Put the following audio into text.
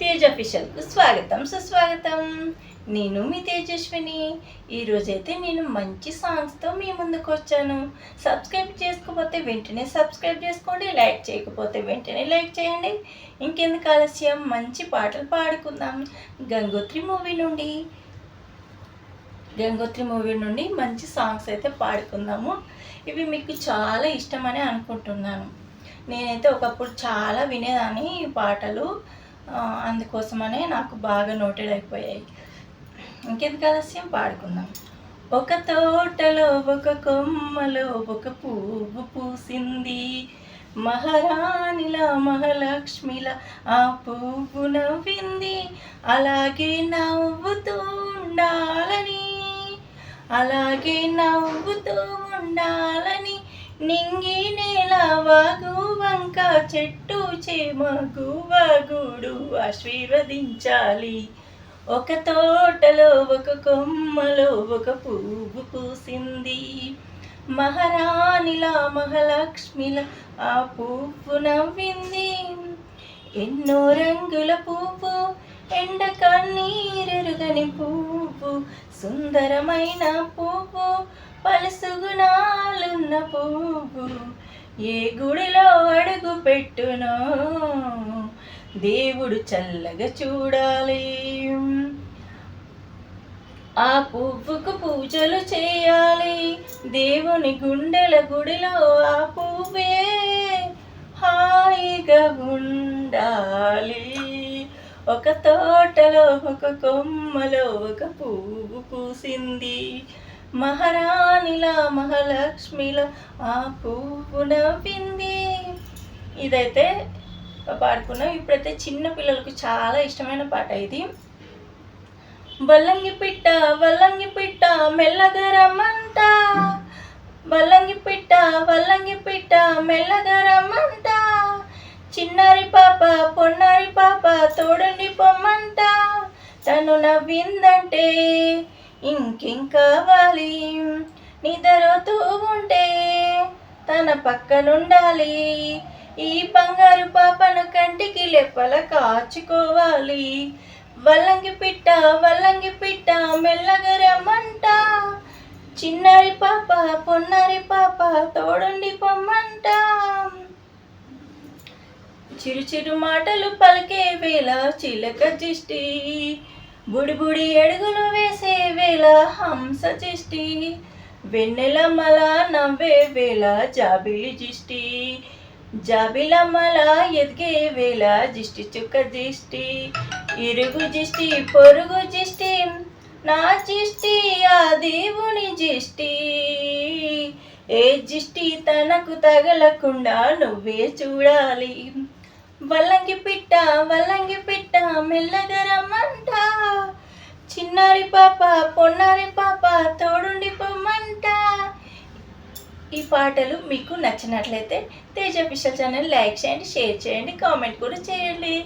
తేజ అఫీషియల్కు స్వాగతం సుస్వాగతం. నేను మీ తేజస్విని. ఈరోజైతే నేను మంచి సాంగ్స్తో మీ ముందుకు వచ్చాను. సబ్స్క్రైబ్ చేసుకోకపోతే వెంటనే సబ్స్క్రైబ్ చేసుకోండి. లైక్ చేయకపోతే వెంటనే లైక్ చేయండి. ఇంకెందుకు ఆలస్యం? మంచి పాటలు పాడుకుందాం. గంగోత్రి మూవీ నుండి. గంగోత్రి మూవీ నుండి మంచి సాంగ్స్ అయితే పాడుకుందాము. ఇవి మీకు చాలా ఇష్టమని అనుకుంటున్నాను. నేనైతే ఒకప్పుడు చాలా వినేదాన్ని ఈ పాటలు. అందుకోసమనే నాకు బాగా నోటెడ్ అయిపోయాయి. ఇంకెందుకు ఆలస్యం? పాడుకుందాం. ఒక తోటలో ఒక కొమ్మలో ఒక పువ్వు పూసింది. మహారాణిల మహాలక్ష్మిల ఆ పువ్వు నవ్వింది. అలాగే నవ్వుతూ ఉండాలని అలాగే నవ్వుతూ ఉండాలని నింగి నేల వాగు వంక చెట్టు చేమ గువగుడు ఆశీర్వదించాలి. ఒక తోటలో ఒక కొమ్మలో ఒక పువ్వు పూసింది. మహారాణిలా మహాలక్ష్మిల ఆ పువ్వు నవ్వింది. ఎన్నో రంగుల పువ్వు ఎండ కన్నీరెరుగని పువ్వు సుందరమైన పువ్వు పలుసుగుణాలున్న పువ్వు ఏ గుడిలో అడుగు పెట్టునో? దేవుడు చల్లగా చూడాలి. ఆ పువ్వుకు పూజలు చేయాలి. దేవుని గుండెల గుడిలో ఆ పువ్వే హాయిగా ఉండాలి. ఒక తోటలో ఒక కొమ్మలో ఒక పువ్వు పూసింది. మహారాణిల మహాలక్ష్మిల ఆ పువ్వు నవ్వింది ఇదైతే పాడుకున్నాం ఇప్పుడైతే చిన్న పిల్లలకు చాలా ఇష్టమైన పాట ఇది. బల్లంగి పిట్ట వల్లంగి పిట్ట మెల్లగరమంట రమ్మంట వల్లంగి పిట్ట వల్లంగి పిట్ట మెల్లగరమంట చిన్నారి పాప పొన్నారి పాప తోడండి పొమ్మంట. తను నవ్విందంటే ఇంకేం కావాలి? నిద్రతో ఉంటే తన పక్కనుండాలి. ఈ బంగారు పాపను కంటికి లెప్పల కాచుకోవాలి. వల్లంగి పిట్ట వల్లంగి పిట్ట మెల్లగా రమ్మంట. చిన్నారి పాప పొన్నారి పాప తోడుండి పొమ్మంట. చిరు చిరు మాటలు పలికే వేళ చిలక జిష్టి బుడి బుడి వేసే వేళ హంస చిష్టి వెన్నెల మల నవ్వే వేళ జాబిలి జిష్టి. జాబిలమ్మల ఎదిగే వేళ జిష్టి చుక్క జిష్టి. ఇరుగు జిష్టి పొరుగు జిష్టి నా జిష్టి ఆ దేవుని జిష్టి. ఏ జిష్టి తనకు తగలకుండా నువ్వే చూడాలి. వల్లంగి పిట్ట వల్లంగి పిట్ట మెల్లగరమ్మంట చిన్నారి పాప పొన్నారి పాప తోడుండి పొమ్మంట. ఈ పాటలు మీకు నచ్చినట్లయితే తేజ అఫీషియల్ ఛానల్ లైక్ చేయండి షేర్ చేయండి కామెంట్ కూడా చేయండి.